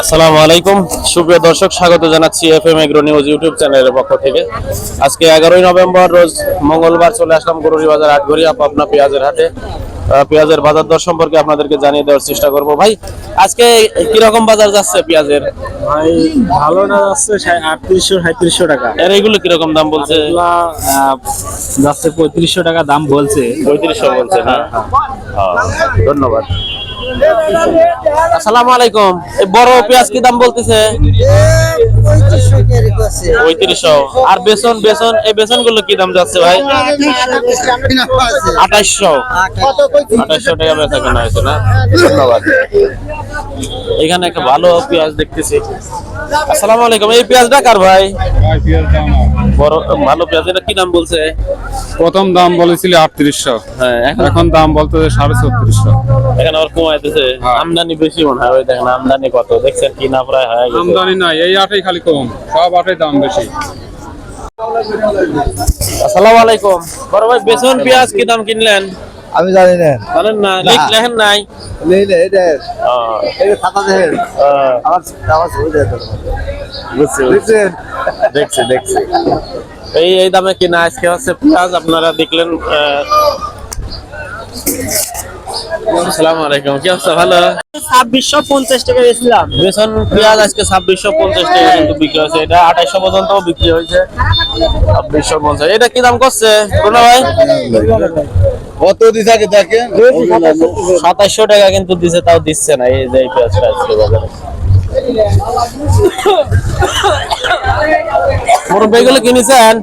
আসসালামু আলাইকুম। সুপ্রিয় দর্শক স্বাগত জানাচ্ছি F M agro news YouTube চ্যানেলের পক্ষ থেকে। আজকে এগারোই নভেম্বর রোজ মঙ্গলবার চলে আসলাম গরুরি বাজার আটঘরিয়া পাবনা পেঁয়াজের হাটে। পেঁয়াজের বাজার দর সম্পর্কে আপনাদেরকে জানিয়ে দেওয়ার চেষ্টা করব। ভাই আজকে কীরকম বাজার যাচ্ছে পেঁয়াজের? ভাই ভালো না যাচ্ছে আটত্রিশশো সাঁত্রিশশো টাকা। এর এইগুলো কীরকম দাম বলছে? এগুলা, যাচ্ছে পঁয়ত্রিশশো টাকা দাম বলছে। পঁয়ত্রিশশো বলছে না? হ্যাঁ, ধন্যবাদ। আসসালামু আলাইকুম। এই বড় পেঁয়াজ কি দাম বলতেছে? পঁয়ত্রিশশো। আর বেসন বেসন, এই বেসনগুলো কি দাম যাচ্ছে ভাই? আঠাশশো আঠাশশো টাকা বেচা কেনা হয়েছে না? ধন্যবাদ। এখানে একটা ভালো পেঁয়াজ দেখতেছি। আসসালামু আলাইকুম। এই পেঁয়াজটা কার ভাই? বড় ভালো পেঁয়াজ। এটা কি দাম বলছে? প্রথম দাম বলেছিল আটত্রিশশো। হ্যাঁ এখন? এখন দাম বলতে সাড়ে ছত্রিশশো এখানে আবার কমাইতেছে। হ্যাঁ। আমদানি বেশি মনে হয়। দেখেন আমদানি কত? দেখছেন কি না প্রায় হয়ে আমদানি নাই এই আটেই খালি কম। সব আটেই দাম বেশি। আসসালামু আলাইকুম। বড় ভাই বেসন পেঁয়াজ কি দাম কিনলেন? আমি জানি না। জানেন না লিখ লেখেন নাই। নেই না এটা ও, এটা খাতা দেখেন ও, আমার আমার ছবি দেখেন বুঝছি, বুঝছি। দেখছি দেখছি। এই এই দামে কিনা আজকে হচ্ছে পেঁয়াজ আপনারা দেখলেন আহ, আসসালামু আলাইকুম কি অবস্থা? ভালো? ছাব্বিশশো পঞ্চাশ টাকা বেচলাম। বেসন পেঁয়াজ আজকে ছাব্বিশশো পঞ্চাশ টাকা কিন্তু বিক্রি হয়েছে। এটা আঠাইশো পর্যন্ত বিক্রি হয়েছে। ছাব্বিশশো পঞ্চাশ। এটা কি দাম করছে? রুনা ভাই? কত দিছে আগে দেখেন সাতাইশশো টাকা কিন্তু দিছে তাও দিচ্ছে না। এই যে পেঁয়াজটা আজকে বাজারে। মুরব্বী এগুলো কিনেছেন?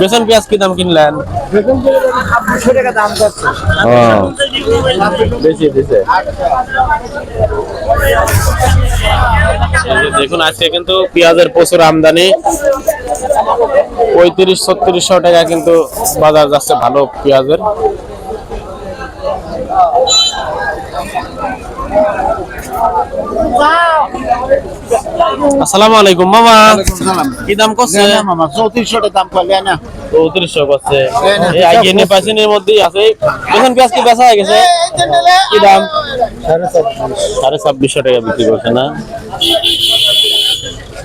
বেসন পেঁয়াজ কি দাম কিনলেন? দেখুন আজকে কিন্তু পেঁয়াজের প্রচুর আমদানি। পঁয়ত্রিশ ছত্রিশশো টাকা কিন্তু বাজার যাচ্ছে ভালো পেঁয়াজের। আসসালামু আলাইকুম। মামা। কি দাম করছে? মামা চৌত্রিশশো টাকা দাম করলে না। চৌত্রিশশো করছে। এই মধ্যেই আছে। বেসন পেঁয়াজ কি বেচা হয়ে গেছে। কি দাম? সাড়ে ছাব্বিশশো টাকা বিক্রি করছে না?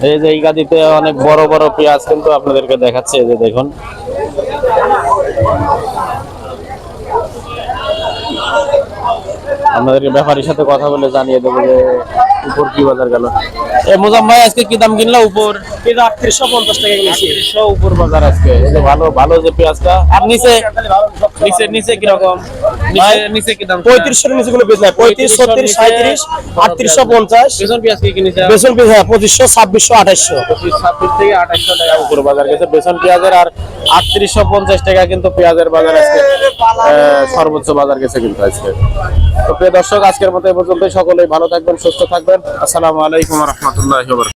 এই যে এই গাদিতে অনেক বড় বড় পেঁয়াজ কিন্তু আপনাদেরকে দেখাচ্ছে এই যে দেখুন। আপনাদেরকে ব্যাপারীর সাথে কথা বলে জানিয়ে দেবো যে উপর কি বাজার গেল। মোজাম ভাই আজকে কি দাম কিনলো উপর? কিন্তু আটত্রিশশো পঞ্চাশ টাকা কিনেছি। আটত্রিশশো উপর বাজার আজকে। এই ভালো ভালো যে পেঁয়াজটা। আর নিচে? নিচে নিচে কীরকম? নিচে নিচে কি দাম পঁয়ত্রিশশোর নিচে গুলো বেচলাম পঁয়ত্রিশ ছত্রিশ সাঁত্রিশ আটত্রিশশো পঞ্চাশ। বেসন পেঁয়াজ কি কিনেছে? বেসন পিস হ্যাঁ পঁচিশশো ছাব্বিশশো আঠাশশো পঁচিশ ছাব্বিশ থেকে আঠাশশো টাকা উপর বাজার গেছে। বেসন পেঁয়াজের আর আটত্রিশশো পঞ্চাশ টাকা কিন্তু পেঁয়াজের বাজার আজকে সর্বোচ্চ বাজার গেছে কিন্তু আজকে। তো প্রিয় দর্শক আজকের মতো এ পর্যন্ত সকলেই ভালো থাকবেন সুস্থ থাকবেন। আসসালামু আলাইকুম রহমতুল্লাহ। Abdullah Jobber.